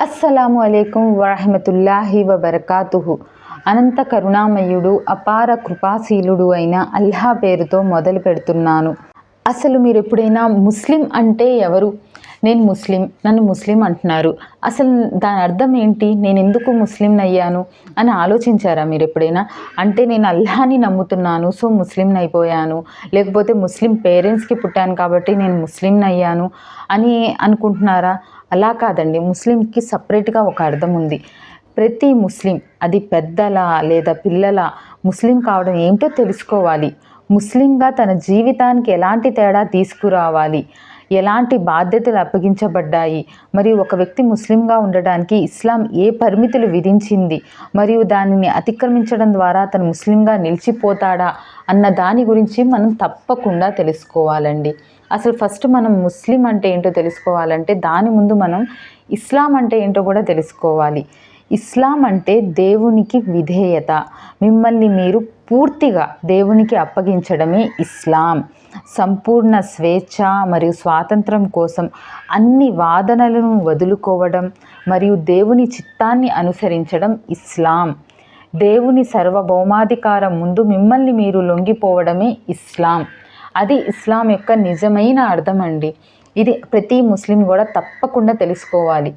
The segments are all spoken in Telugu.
అస్సలాము అయికం వరహమతుల్లాహి వబర్కాతుహు. అనంత కరుణామయుడు అపార కృపాశీలుడు అయిన అల్లా పేరుతో మొదలు పెడుతున్నాను. అసలు మీరు ఎప్పుడైనా ముస్లిం అంటే ఎవరు? నేను ముస్లిం నన్ను ముస్లిం అంటున్నారు. అసలు దాని అర్థం ఏంటి? నేను ఎందుకు ముస్లిం అయ్యాను అని ఆలోచించారా మీరు ఎప్పుడైనా అంటే నేను అల్లాని నమ్ముతున్నాను సో ముస్లిం అయిపోయాను లేకపోతే ముస్లిం పేరెంట్స్కి పుట్టాను కాబట్టి నేను ముస్లిం అయ్యాను అని అనుకుంటున్నారా? అలా కాదండి. ముస్లింకి సపరేట్గా ఒక అర్థం ఉంది. ప్రతి ముస్లిం అది పెద్దల లేదా పిల్లల ముస్లిం కావడం ఏంటో తెలుసుకోవాలి. ముస్లింగా తన జీవితానికి ఎలాంటి తేడా తీసుకురావాలి? ఎలాంటి బాధ్యతలు అప్పగించబడ్డాయి? మరియు ఒక వ్యక్తి ముస్లింగా ఉండడానికి ఇస్లాం ఏ పరిమితులు విధించింది? మరియు దానిని అతిక్రమించడం ద్వారా అతను ముస్లింగా నిలిచిపోతాడా? అన్న దాని గురించి మనం తప్పకుండా తెలుసుకోవాలండి. అసలు ఫస్ట్ మనం ముస్లిం అంటే ఏంటో తెలుసుకోవాలంటే దాని ముందు మనం ఇస్లాం అంటే ఏంటో కూడా తెలుసుకోవాలి. ఇస్లాం అంటే దేవునికి విధేయత. మిమ్మల్ని మీరు పూర్తిగా దేవునికి అప్పగించడమే ఇస్లాం. సంపూర్ణ స్వేచ్ఛ మరియు స్వాతంత్రం కోసం అన్ని వాదనలను వదులుకోవడం మరియు దేవుని చిత్తాన్ని అనుసరించడం ఇస్లాం. దేవుని సర్వభౌమాధికారం ముందు మిమ్మల్ని మీరు లొంగిపోవడమే ఇస్లాం. అది ఇస్లాం యొక్క నిజమైన అర్థం అండి ఇది ప్రతి ముస్లిం కూడా తప్పకుండా తెలుసుకోవాలి.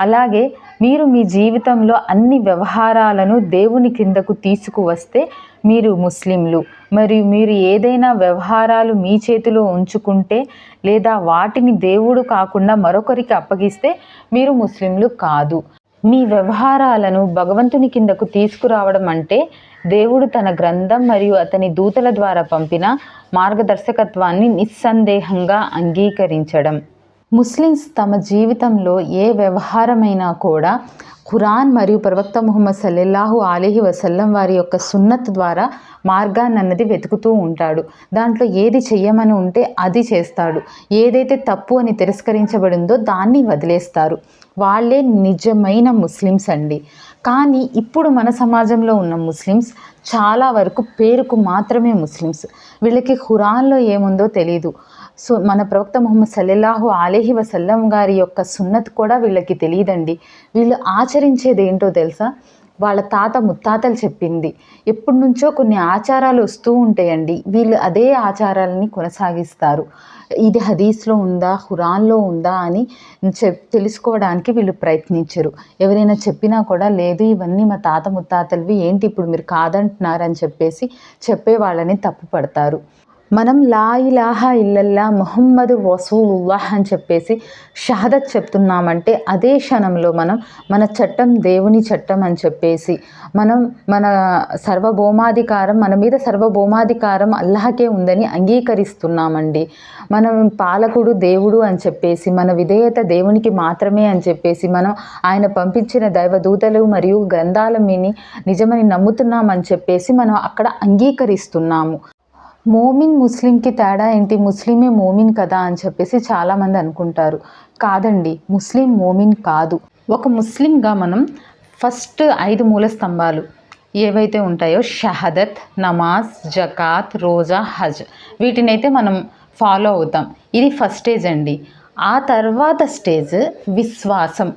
అలాగే మీరు మీ జీవితంలో అన్ని వ్యవహారాలను దేవుని కిందకు తీసుకువస్తే మీరు ముస్లింలు. మరియు మీరు ఏదైనా వ్యవహారాలు మీ చేతిలో ఉంచుకుంటే లేదా వాటిని దేవుడు కాకుండా మరొకరికి అప్పగిస్తే మీరు ముస్లింలు కాదు. మీ వ్యవహారాలను భగవంతుని కిందకు తీసుకురావడం అంటే దేవుడు తన గ్రంథం మరియు అతని దూతల ద్వారా పంపిన మార్గదర్శకత్వాన్ని నిస్సందేహంగా అంగీకరించడం. ముస్లిమ్స్ తమ జీవితంలో ఏ వ్యవహారమైనా కూడా ఖురాన్ మరియు ప్రవక్త ముహమ్మద్ సల్లెల్లాహు అలీహి వసల్లం వారి యొక్క సున్నత్ ద్వారా మార్గాన్ని అన్నది వెతుకుతూ ఉంటాడు. దాంట్లో ఏది చెయ్యమని ఉంటే అది చేస్తాడు. ఏదైతే తప్పు అని తిరస్కరించబడిందో దాన్ని వదిలేస్తారు. వాళ్ళే నిజమైన ముస్లిమ్స్ అండి. కానీ ఇప్పుడు మన సమాజంలో ఉన్న ముస్లిమ్స్ చాలా వరకు పేరుకు మాత్రమే ముస్లిమ్స్. వీళ్ళకి ఖురాన్లో ఏముందో తెలియదు సో మన ప్రవక్త ముహమ్మద్ సల్లెల్లాహు అలీహి వసల్లం గారి యొక్క సున్నత్ కూడా వీళ్ళకి తెలియదండి. వీళ్ళు ఆచరించేది ఏంటో తెలుసా? వాళ్ళ తాత ముత్తాతలు చెప్పింది. ఎప్పటి నుంచో కొన్ని ఆచారాలు వస్తూ ఉంటాయండి. వీళ్ళు అదే ఆచారాలని కొనసాగిస్తారు. ఇది హదీస్లో ఉందా హురాన్లో ఉందా అని చెప్ తెలుసుకోవడానికి వీళ్ళు ప్రయత్నించరు. ఎవరైనా చెప్పినా కూడా లేదు ఇవన్నీ మా తాత ముత్తాతలవి ఏంటి ఇప్పుడు మీరు కాదంటున్నారని చెప్పేసి చెప్పే వాళ్ళని తప్పు పడతారు. మనం లా ఇలాహా ఇల్లల్లా ముహమ్మద్ వసూలుల్లాహ్ అని చెప్పేసి షహదత్ చెప్తున్నామంటే అదే క్షణంలో మనం మన చట్టం దేవుని చట్టం అని చెప్పేసి మనం మన సర్వభౌమాధికారం మన మీద సర్వభౌమాధికారం అల్లాహకే ఉందని అంగీకరిస్తున్నామండి. మనం పాలకుడు దేవుడు అని చెప్పేసి మన విధేయత దేవునికి మాత్రమే అని చెప్పేసి మనం ఆయన పంపించిన దైవదూతలు మరియు గ్రంథాల మీని నిజమని నమ్ముతున్నామని చెప్పేసి మనం అక్కడ అంగీకరిస్తున్నాము. మోమిన్ ముస్లింకి తేడా ఏంటి? ముస్లిమే మోమిన్ కదా అని చెప్పేసి చాలామంది అనుకుంటారు. కాదండి ముస్లిం మోమిన్ కాదు. ఒక ముస్లింగా మనం ఫస్ట్ ఐదు మూల స్తంభాలు ఏవైతే ఉంటాయో షహదత్ నమాజ్ జకాత్ రోజా హజ్ వీటినైతే మనం ఫాలో అవుతాం. ఇది ఫస్ట్ స్టేజ్ అండి. ఆ తర్వాత స్టేజ్ విశ్వాసం.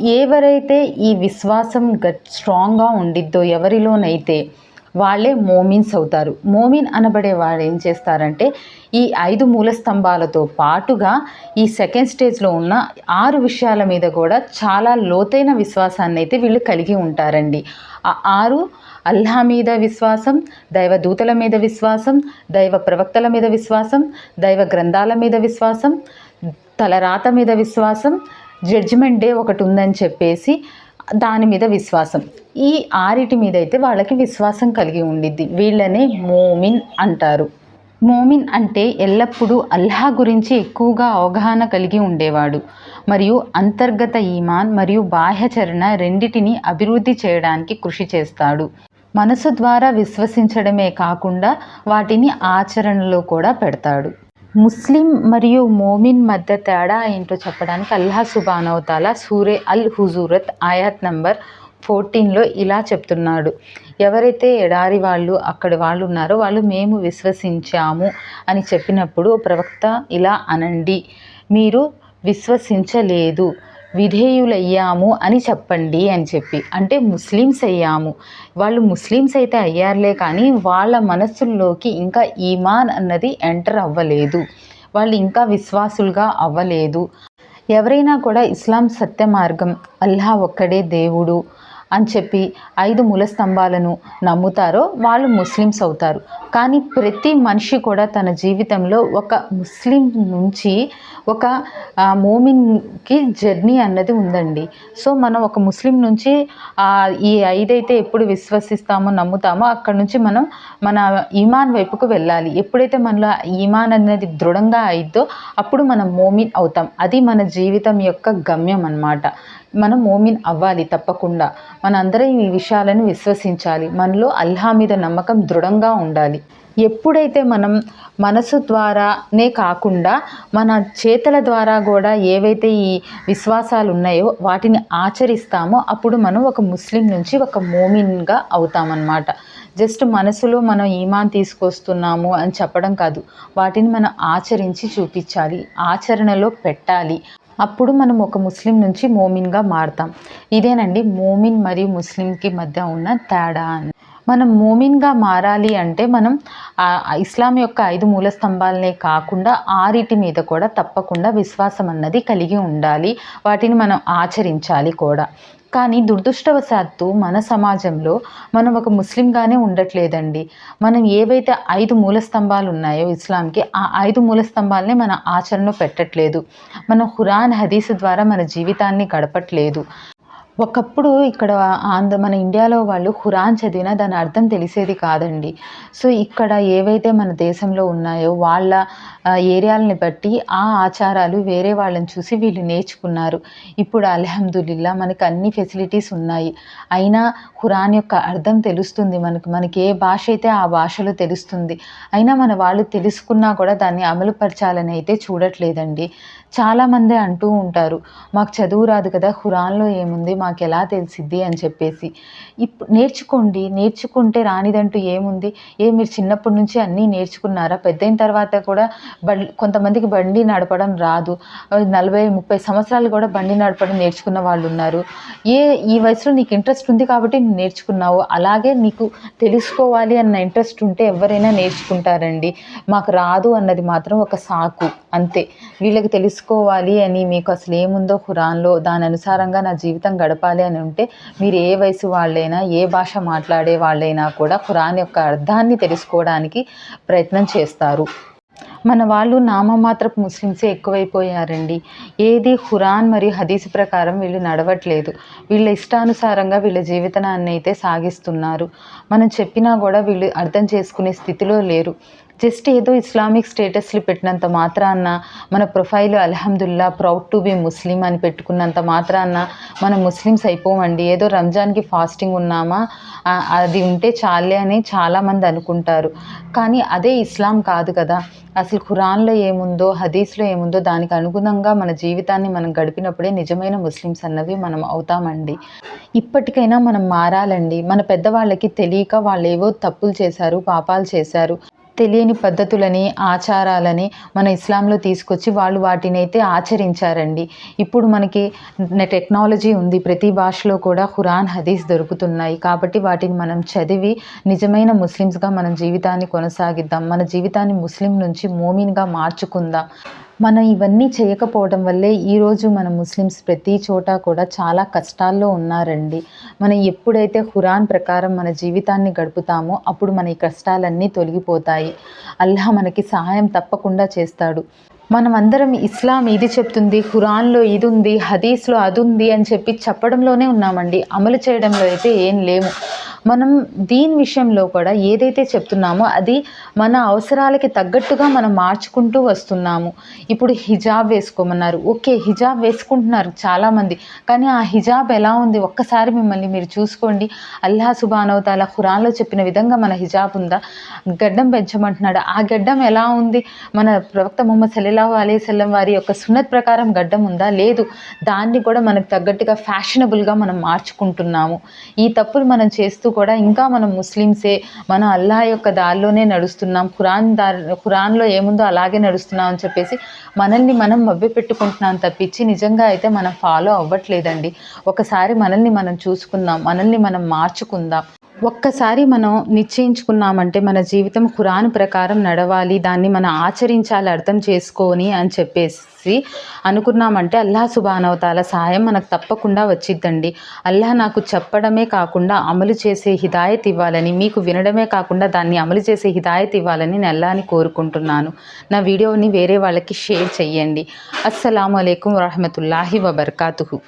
ఎవరైతే ఈ విశ్వాసం గట్ స్ట్రాంగ్గా ఉండిద్దో ఎవరిలోనైతే వాళ్ళే మోమిన్స్ అవుతారు. మోమిన్ అనబడే వాడు ఏం చేస్తారంటే ఈ ఐదు మూల స్తంభాలతో పాటుగా ఈ సెకండ్ స్టేజ్లో ఉన్న ఆరు విషయాల మీద కూడా చాలా లోతైన విశ్వాసాన్ని అయితే వీళ్ళు కలిగి ఉంటారండి. ఆ ఆరు అల్లా మీద విశ్వాసం దైవ దూతల మీద విశ్వాసం దైవ ప్రవక్తల మీద విశ్వాసం దైవ గ్రంథాల మీద విశ్వాసం తలరాత మీద విశ్వాసం జడ్జిమెంట్ డే ఒకటి ఉందని చెప్పేసి దాని మీద విశ్వాసం. ఈ ఆరిటి మీద అయితే వాళ్ళకి విశ్వాసం కలిగి ఉండిద్ది. వీళ్ళనే మోమిన్ అంటారు. మోమిన్ అంటే ఎల్లప్పుడూ అల్లా గురించి ఎక్కువగా అవగాహన కలిగి ఉండేవాడు. మరియు అంతర్గత ఈమాన్ మరియు బాహ్యచరణ రెండిటిని అభివృద్ధి చేయడానికి కృషి చేస్తాడు. మనసు ద్వారా విశ్వసించడమే కాకుండా వాటిని ఆచరణలో కూడా పెడతాడు. ముస్లిం మరియు మోమిన్ మధ్య తేడా ఏంటో చెప్పడానికి అల్లా సుబానవతాల సూరే అల్ హుజూరత్ ఆయాత్ నంబర్ ఫోర్టీన్లో ఇలా చెప్తున్నాడు. ఎవరైతే ఎడారి వాళ్ళు అక్కడి వాళ్ళు ఉన్నారో వాళ్ళు మేము విశ్వసించాము అని చెప్పినప్పుడు ప్రవక్త ఇలా అనండి. మీరు విశ్వసించలేదు. విధేయులయ్యాము అని చెప్పండి అని చెప్పి. అంటే ముస్లిమ్స్ అయ్యాము. వాళ్ళు ముస్లిమ్స్ అయితే అయ్యారులే కానీ వాళ్ళ మనస్సుల్లోకి ఇంకా ఈమాన్ అన్నది ఎంటర్ అవ్వలేదు. వాళ్ళు ఇంకా విశ్వాసులుగా అవ్వలేదు. ఎవరైనా కూడా ఇస్లాం సత్య మార్గం అల్లా ఒక్కడే దేవుడు అని చెప్పి ఐదు మూల స్తంభాలను నమ్ముతారో వాళ్ళు ముస్లిమ్స్ అవుతారు. కానీ ప్రతి మనిషి కూడా తన జీవితంలో ఒక ముస్లిం నుంచి ఒక మోమిన్కి జర్నీ అన్నది ఉందండి. సో మనం ఒక ముస్లిం నుంచి ఈ ఐదైతే ఎప్పుడు విశ్వసిస్తామో నమ్ముతామో అక్కడ నుంచి మనం మన ఈమాన్ వైపుకు వెళ్ళాలి. ఎప్పుడైతే మనలో ఈమాన్ అనేది దృఢంగా అయిద్దో అప్పుడు మనం మోమిన్ అవుతాం. అది మన జీవితం యొక్క గమ్యం అన్నమాట. మనం మోమిన్ అవ్వాలి తప్పకుండా. మనందరం ఈ విషయాలను విశ్వసించాలి. మనలో అల్లా మీద నమ్మకం దృఢంగా ఉండాలి. ఎప్పుడైతే మనం మనసు ద్వారానే కాకుండా మన చేతల ద్వారా కూడా ఏవైతే ఈ విశ్వాసాలు ఉన్నాయో వాటిని ఆచరిస్తామో అప్పుడు మనం ఒక ముస్లిం నుంచి ఒక మోమిన్గా అవుతామన్నమాట. జస్ట్ మనసులో మనం ఈమాన్ తీసుకొస్తున్నాము అని చెప్పడం కాదు. వాటిని మనం ఆచరించి చూపించాలి. ఆచరణలో పెట్టాలి. అప్పుడు మనం ఒక ముస్లిం నుంచి మోమిన్గా మారుతాం. ఇదేనండి మోమిన్ మరియు ముస్లింకి మధ్య ఉన్న తేడా అని. మనం మోమిన్గా మారాలి అంటే మనం ఇస్లాం యొక్క ఐదు మూల స్తంభాలనే కాకుండా ఆరిటి మీద కూడా తప్పకుండా విశ్వాసం అన్నది కలిగి ఉండాలి. వాటిని మనం ఆచరించాలి కూడా. కానీ దురదృష్టవశాత్తు మన సమాజంలో మనం ఒక ముస్లింగానే ఉండట్లేదండి. మనం ఏవైతే ఐదు మూల స్తంభాలు ఉన్నాయో ఇస్లాంకి ఆ ఐదు మూల స్తంభాలనే మన ఆచరణలో పెట్టట్లేదు. మనం హురాన్ హదీస్ ద్వారా మన జీవితాన్ని గడపట్లేదు. ఒకప్పుడు ఇక్కడ ఆంధ్ర మన ఇండియాలో వాళ్ళు ఖురాన్ చదివినా దాని అర్థం తెలిసేది కాదండి. సో ఇక్కడ ఏవైతే మన దేశంలో ఉన్నాయో వాళ్ళ ఏరియాలని బట్టి ఆ ఆచారాలు వేరే వాళ్ళని చూసి వీళ్ళు నేర్చుకున్నారు. ఇప్పుడు అల్హమ్దుల్లా మనకు అన్ని ఫెసిలిటీస్ ఉన్నాయి. అయినా ఖురాన్ యొక్క అర్థం తెలుస్తుంది మనకు. మనకి ఏ భాష అయితే ఆ భాషలో తెలుస్తుంది. అయినా మన వాళ్ళు తెలుసుకున్నా కూడా దాన్ని అమలుపరచాలని అయితే చూడట్లేదండి. చాలామంది అంటూ ఉంటారు. మాకు చదువు రాదు కదా ఖురాన్లో ఏముంది మాకు ఎలా తెలిసిద్ది? అని చెప్పేసి. ఇప్పుడు నేర్చుకోండి నేర్చుకుంటే రానిదంటూ ఏముంది? ఏ మీరు చిన్నప్పటి నుంచి అన్నీ నేర్చుకున్నారా? పెద్దయిన తర్వాత కూడా బండి కొంతమందికి బండి నడపడం రాదు. నలభై ముప్పై సంవత్సరాలు కూడా బండి నడపడం నేర్చుకున్న వాళ్ళు ఉన్నారు ఏ ఈ వయసులో నీకు ఇంట్రెస్ట్ ఉంది కాబట్టి నువ్వు నేర్చుకున్నావు. అలాగే నీకు తెలుసుకోవాలి అన్న ఇంట్రెస్ట్ ఉంటే ఎవరైనా నేర్చుకుంటారండి. మాకు రాదు అన్నది మాత్రం ఒక సాకు. అంతే. వీళ్ళకి తెలుసుకోవాలి అని మీకు అసలు ఏముందో ఖురాన్లో దాని అనుసారంగా నా జీవితం గడపాలి అని ఉంటే మీరు ఏ వయసు వాళ్ళైనా ఏ భాష మాట్లాడే వాళ్ళైనా కూడా ఖురాన్ యొక్క అర్థాన్ని తెలుసుకోవడానికి ప్రయత్నం చేస్తారు. మన వాళ్ళు నామమాత్రపు ముస్లిమ్సే ఎక్కువైపోయారండి. ఏది ఖురాన్ మరియు హదీస్ ప్రకారం వీళ్ళు నడవట్లేదు. వీళ్ళ ఇష్టానుసారంగా వీళ్ళ జీవితాన్ని అయితే సాగిస్తున్నారు. మనం చెప్పినా కూడా వీళ్ళు అర్థం చేసుకునే స్థితిలో లేరు. జస్ట్ ఏదో ఇస్లామిక్ స్టేటస్లు పెట్టినంత మాత్రాన్న మన ప్రొఫైల్ అల్హమ్దుల్లా ప్రౌడ్ టు బి ముస్లిం అని పెట్టుకున్నంత మాత్రాన్న మనం ముస్లిమ్స్ అయిపోమండి. ఏదో రంజాన్కి ఫాస్టింగ్ ఉన్నామా? అది ఉంటే చాలే అని చాలామంది అనుకుంటారు. కానీ అదే ఇస్లాం కాదు కదా. అసలు ఖురాన్లో ఏముందో హదీస్లో ఏముందో దానికి అనుగుణంగా మన జీవితాన్ని మనం గడిపినప్పుడే నిజమైన ముస్లిమ్స్ అన్నవి మనం అవుతామండి. ఇప్పటికైనా మనం మారాలండి. మన పెద్దవాళ్ళకి తెలియక వాళ్ళు ఏవో తప్పులు చేశారు పాపాలు చేశారు. తెలియని పద్ధతులని ఆచారాలని మన ఇస్లాంలో తీసుకొచ్చి వాళ్ళు వాటిని అయితే ఆచరించారండి. ఇప్పుడు మనకి టెక్నాలజీ ఉంది. ప్రతి భాషలో కూడా ఖురాన్ హదీస్ దొరుకుతున్నాయి. కాబట్టి వాటిని మనం చదివి నిజమైన ముస్లిమ్స్గా మన జీవితాన్ని కొనసాగిద్దాం. మన జీవితాన్ని ముస్లిం నుంచి మోమిన్గా మార్చుకుందాం. మనం ఇవన్నీ చేయకపోవడం వల్లే ఈరోజు మన ముస్లిమ్స్ ప్రతి చోట కూడా చాలా కష్టాల్లో ఉన్నారండి. మనం ఎప్పుడైతే ఖురాన్ ప్రకారం మన జీవితాన్ని గడుపుతామో అప్పుడు మన ఈ కష్టాలన్నీ తొలగిపోతాయి. అల్లాహ్ మనకి సహాయం తప్పకుండా చేస్తాడు. మనం అందరం ఇస్లాం ఇది చెప్తుంది ఖురాన్లో ఇది ఉంది హదీస్లో అది ఉంది అని చెప్పి చెప్పడంలోనే ఉన్నామండి. అమలు చేయడంలో అయితే ఏం లేము. మనం దీని విషయంలో కూడా ఏదైతే చెప్తున్నామో అది మన అవసరాలకి తగ్గట్టుగా మనం మార్చుకుంటూ వస్తున్నాము. ఇప్పుడు హిజాబ్ వేసుకోమన్నారు. ఓకే హిజాబ్ వేసుకుంటున్నారు చాలామంది. కానీ ఆ హిజాబ్ ఎలా ఉంది? ఒక్కసారి మిమ్మల్ని మీరు చూసుకోండి. అల్లా సుబానవతాల ఖురాన్లో చెప్పిన విధంగా మన హిజాబ్ ఉందా? గడ్డం పెంచమంటున్నాడు. ఆ గడ్డం ఎలా ఉంది? మన ప్రవక్త మొహమ్మద్ సల్లాహు అలైవల్లం వారి యొక్క సున్నత్ ప్రకారం గడ్డం ఉందా? లేదు. దాన్ని కూడా మనకు తగ్గట్టుగా ఫ్యాషనబుల్గా మనం మార్చుకుంటున్నాము. ఈ తప్పులు మనం చేస్తూ కూడా ఇంకా మనం ముస్లిమ్సే మనం అల్లా యొక్క దారిలోనే నడుస్తున్నాం. ఖురాన్ దారి ఖురాన్లో ఏముందో అలాగే నడుస్తున్నాం అని చెప్పేసి మనల్ని మనం మభ్యపెట్టుకుంటున్నాం తప్పించి నిజంగా అయితే మనం ఫాలో అవ్వట్లేదండి. ఒకసారి మనల్ని మనం చూసుకుందాం మనల్ని మనం మార్చుకుందాం. ఒక్కసారి మనం నిశ్చయించుకున్నామంటే మన జీవితం ఖురాన్ ప్రకారం నడవాలి దాన్ని మనం ఆచరించాలి అర్థం చేసుకొని అని చెప్పేసి అనుకున్నామంటే అల్లాహ్ సుబానవతాల సహాయం మనకు తప్పకుండా వచ్చిద్దండి. అల్లాహ్ నాకు చెప్పడమే కాకుండా అమలు చేసే హిదాయత్ ఇవ్వాలని మీకు వినడమే కాకుండా దాన్ని అమలు చేసే హిదాయత్ ఇవ్వాలని నేను అల్లాని కోరుకుంటున్నాను. నా వీడియోని వేరే వాళ్ళకి షేర్ చెయ్యండి. అస్సలం అయికం వరహమతుల్లాహి వబర్కాతుహు.